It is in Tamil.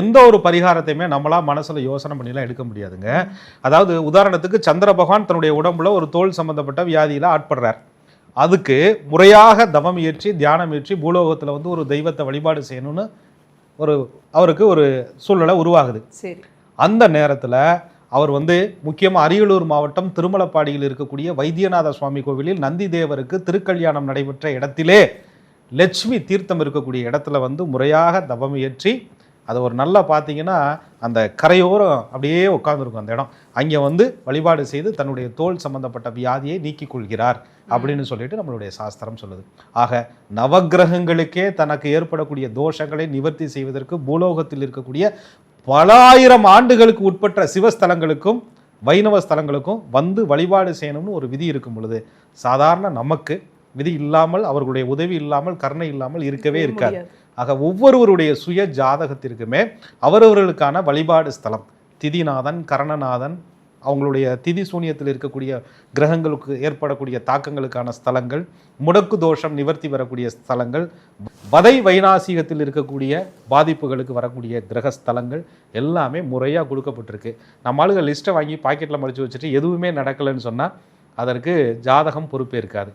எந்த ஒரு பரிகாரத்தையுமே நம்மளா மனசுல யோசனை பண்ணிலாம் எடுக்க முடியாதுங்க. அதாவது உதாரணத்துக்கு சந்திர பகவான் தன்னுடைய உடம்புல ஒரு தோல் சம்பந்தப்பட்ட வியாதியில ஆட்படுறார். அதுக்கு முறையாக தவம் இயற்றி தியானம் இயற்றி பூலோகத்துல வந்து ஒரு தெய்வத்தை வழிபாடு செய்யணும்னு ஒரு அவருக்கு ஒரு சூழ்நிலை உருவாகுது. சரி. அந்த நேரத்துல அவர் வந்து முக்கியமா அரியலூர் மாவட்டம் திருமலப்பாடியில் இருக்கக்கூடிய வைத்தியநாத சுவாமி கோவிலில் நந்தி தேவருக்கு திருக்கல்யாணம் நடைபெற்ற இடத்திலே லட்சுமி தீர்த்தம் இருக்கக்கூடிய இடத்துல வந்து முறையாக தவம் இயற்றி அது ஒரு நல்லா பார்த்தீங்கன்னா அந்த கரையோரம் அப்படியே உட்காந்துருக்கும் அந்த இடம். அங்கே வந்து வழிபாடு செய்து தன்னுடைய தோல் சம்பந்தப்பட்ட வியாதியை நீக்கிக் கொள்கிறார் அப்படின்னு சொல்லிட்டு நம்மளுடைய சாஸ்திரம் சொல்லுது. ஆக நவக்கிரகங்களுக்கே தனக்கு ஏற்படக்கூடிய தோஷங்களை நிவர்த்தி செய்வதற்கு பூலோகத்தில் இருக்கக்கூடிய பல ஆயிரம் ஆண்டுகளுக்கு உட்பட்ட சிவஸ்தலங்களுக்கும் வைணவ ஸ்தலங்களுக்கும் வந்து வழிபாடு செய்யணும்னு ஒரு விதி இருக்கும் பொழுது சாதாரண நமக்கு விதி இல்லாமல் அவர்களுடைய உதவி இல்லாமல் கருணை இல்லாமல் இருக்கவே இருக்காது. ஆக ஒவ்வொருவருடைய சுய ஜாதகத்திற்குமே அவரவர்களுக்கான வழிபாடு ஸ்தலம். திதிநாதன் கரணநாதன் அவங்களுடைய திதி சூனியத்தில் இருக்கக்கூடிய கிரகங்களுக்கு ஏற்படக்கூடிய தாக்கங்களுக்கான ஸ்தலங்கள் முடக்கு தோஷம் நிவர்த்தி வரக்கூடிய ஸ்தலங்கள் வதை வைநாசிகத்தில் இருக்கக்கூடிய பாதிப்புகளுக்கு வரக்கூடிய கிரக ஸ்தலங்கள் எல்லாமே முறையாக கொடுக்கப்பட்டிருக்கு. நம்ம ஆளுங்க லிஸ்ட்டை வாங்கி பாக்கெட்டில் மடிச்சு வச்சுட்டு எதுவுமே நடக்கலைன்னு சொன்னால் அதற்கு ஜாதகம் பொறுப்பேற்காது